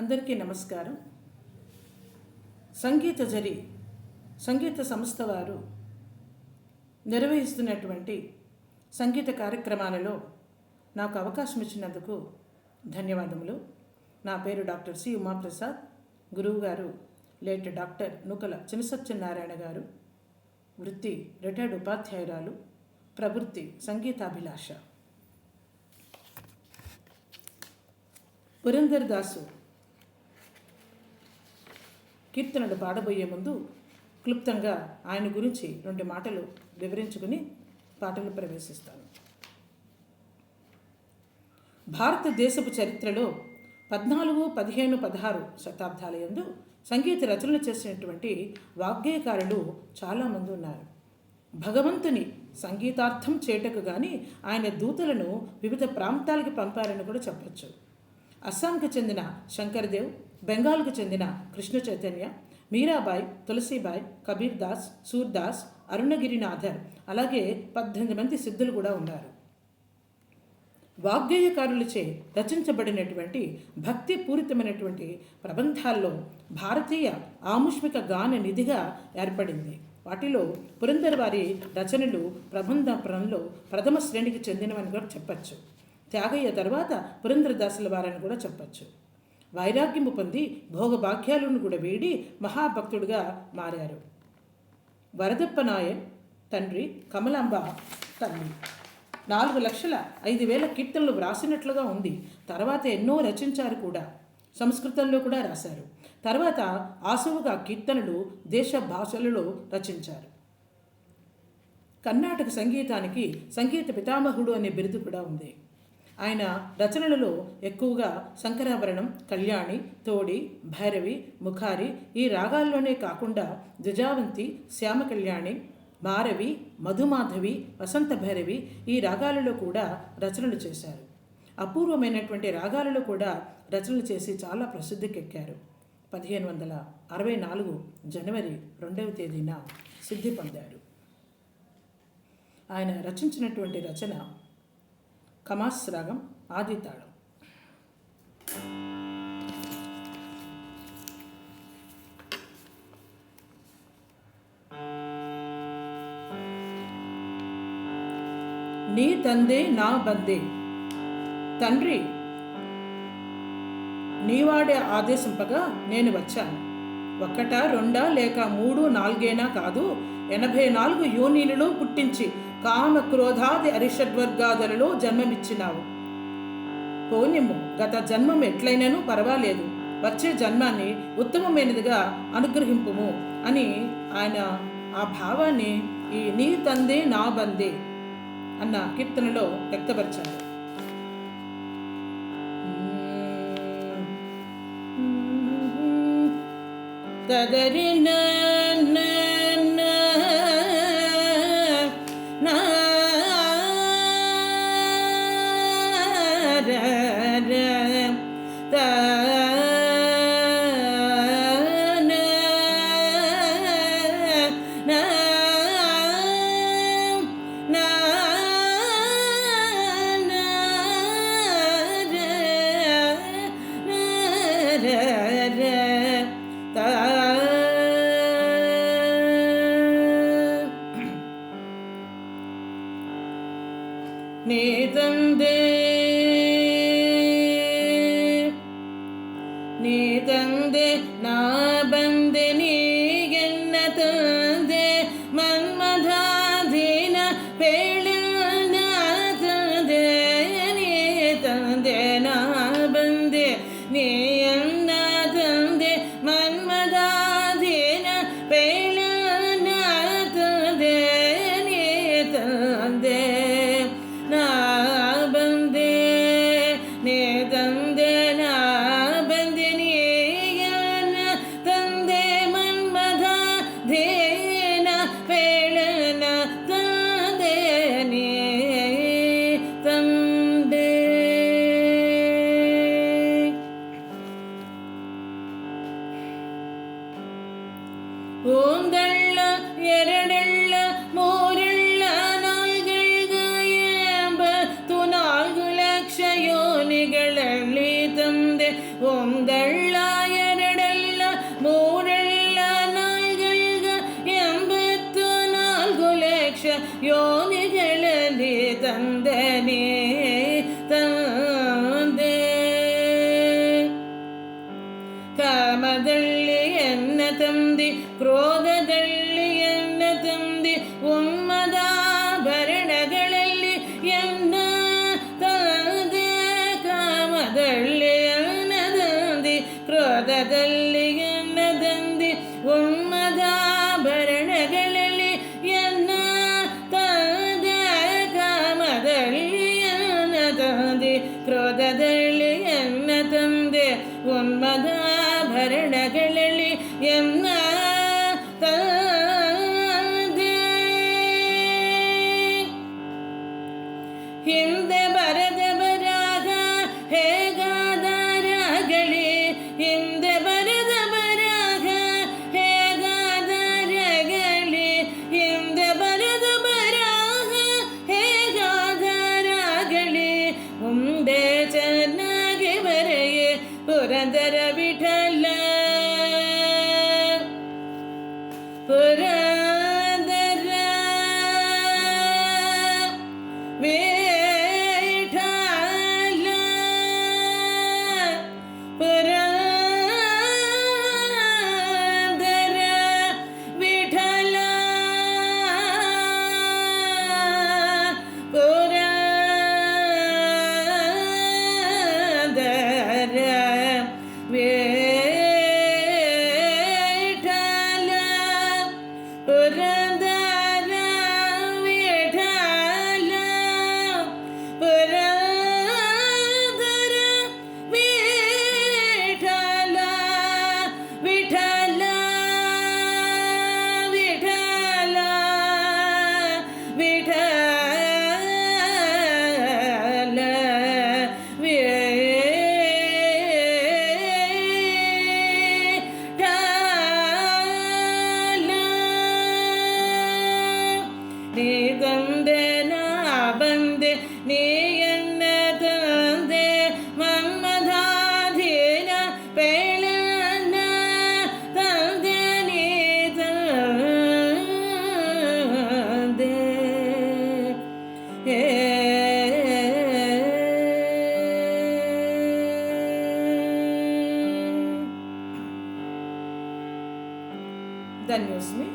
అందరికీ నమస్కారం. సంగీత జరి సంగీత సంస్థ వారు నిర్వహిస్తున్నటువంటి సంగీత కార్యక్రమాలలో నాకు అవకాశం ఇచ్చినందుకు ధన్యవాదములు. నా పేరు డాక్టర్ సి ఉమాప్రసాద్. గురువు గారు లేట్ డాక్టర్ నూకల చినసత్యనారాయణ గారు. వృత్తి రిటైర్డ్ ఉపాధ్యాయురాలు. ప్రవృత్తి సంగీతాభిలాష. పురందర్ దాసు కీర్తనలు పాడబోయే ముందు క్లుప్తంగా ఆయన గురించి రెండు మాటలు వివరించుకుని పాటలు ప్రవేశిస్తాను. భారతదేశపు చరిత్రలో పద్నాలుగు పదిహేను పదహారు శతాబ్దాల యందు సంగీత రచనలు చేసినటువంటి వాగ్గేయకారులు చాలామంది ఉన్నారు. భగవంతుని సంగీతార్థం చేటకు కానీ ఆయన దూతలను వివిధ ప్రాంతాలకు పంపారని కూడా చెప్పొచ్చు. అస్సాంకు చెందిన శంకర్దేవ్ బెంగాల్కు చెందిన కృష్ణ చైతన్య మీరాబాయ్ తులసీబాయ్ కబీర్ దాస్ సూర్దాస్ అరుణగిరినాథర్ అలాగే పద్దెనిమిది మంది సిద్ధులు కూడా ఉన్నారు. వాగ్గేయకారులచే రచించబడినటువంటి భక్తి పూరితమైనటువంటి ప్రబంధాల్లో భారతీయ ఆముష్మిక గాన నిధిగా ఏర్పడింది. వాటిలో పురందర్ వారి రచనలు ప్రబంధ ప్రంలో ప్రథమ శ్రేణికి చెందినవని కూడా చెప్పచ్చు. త్యాగయ్య తర్వాత పురంధరదాసుల వారని కూడా చెప్పచ్చు. వైరాగ్యము పొంది భోగభాగ్యాలను కూడా వీడి మహాభక్తుడిగా మారారు. వరదప్ప నాయన్ తండ్రి కమలాంబ తల్లి. నాలుగు లక్షల ఐదు వేల కీర్తనలు వ్రాసినట్లుగా ఉంది. తర్వాత ఎన్నో రచించారు కూడా. సంస్కృతంలో కూడా రాశారు. తర్వాత ఆసువుగా కీర్తనలు దేశ భాషలలో రచించారు. కర్ణాటక సంగీతానికి సంగీత పితామహుడు అనే బిరుదు కూడా ఉంది. ఆయన రచనలలో ఎక్కువగా శంకరాభరణం కళ్యాణి తోడి భైరవి ముఖారి ఈ రాగాల్లోనే కాకుండా ద్విజావంతి శ్యామ కళ్యాణి మారవి మధుమాధవి వసంత భైరవి ఈ రాగాలలో కూడా రచనలు చేశారు. అపూర్వమైనటువంటి రాగాలలో కూడా రచనలు చేసి చాలా ప్రసిద్ధికెక్కారు. పదిహేను వందల అరవై నాలుగు జనవరి రెండవ తేదీన సిద్ధి పొందారు ఆయన రచించినటువంటి రచన కమాస్ రాగం ఆది తాళం నీ తందే నా బందే. తండ్రి నీవాడే ఆదేశింపగా నేను వచ్చాను. ఒక్కటా రెండా లేక మూడు నాలుగేనా కాదు ఎనభై నాలుగు యూనియన్లు పుట్టించి కామ క్రోధాది అరిషడ్వర్గాదులలో జన్మమిచ్చినావు పోనిమ్ము గత జన్మం ఎట్లయినను పర్వాలేదు వచ్చే జన్మాన్ని ఉత్తమమైనదిగా అనుగ్రహింపుము అని ఆయన ఆ భావాన్ని ఈ నీ తందే నా బందే అన్న కీర్తనలో వ్యక్తపరిచారు తదరి నీ తందే ಹಿಂದೆ ಬರೆದ ಬರಾಗ ಹೇಗಾದರಗಳಿ ಹಿಂದೆ ಬರೆದ ಬರಾಗ ಹೇಗಾದರಗಳಿ ಹಿಂದೆ ಬರೆದ ಬರಾಗ ಹೇಗಾದರಗಳಿ ಮುಂದೆ ಚೆನ್ನಾಗಿ ಬರೆಯೇ ಪುರಂದರ ವಿಠಲ ಪುರಂದರ ವಿಠಲ ನೀ ತಂದೆ ನಾ ಬಂದೆ ನೀ ಎನ್ನ ತಂದೆ ಮನ್ಮಧಾಧೀನ ಪೇಳನ ತಂದೆ ನೀ ತಂದೆ ಏ ಧನ್ಯೋಸ್ಮಿ